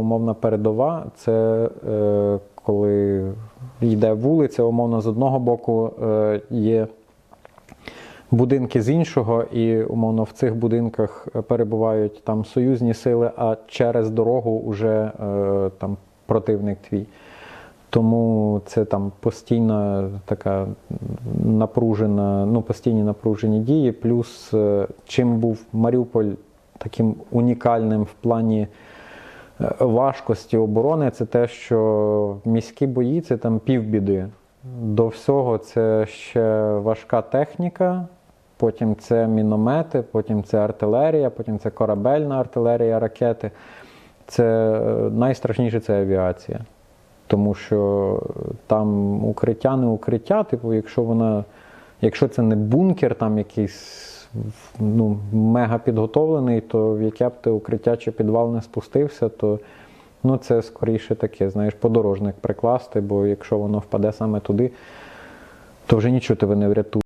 Умовна передова це е, коли йде вулиця, умовно з одного боку е, є будинки з іншого, і умовно в цих будинках перебувають там союзні сили, а через дорогу вже е, там противник твій. Тому це там постійна така напружена, ну постійні напружені дії. Плюс е, чим був Маріуполь таким унікальним в плані важкості оборони, це те, що міські бої це там півбіди. До всього це ще важка техніка, потім це міномети, потім це артилерія, потім це корабельна артилерія, ракети. Це е, найстрашніше це авіація. Тому що там укриття не укриття, типу, якщо вона, якщо це не бункер, там якийсь ну, мега підготовлений, то в яке б ти укриття чи підвал не спустився, то ну, це скоріше таке, знаєш, подорожник прикласти, бо якщо воно впаде саме туди, то вже нічого тебе не врятує.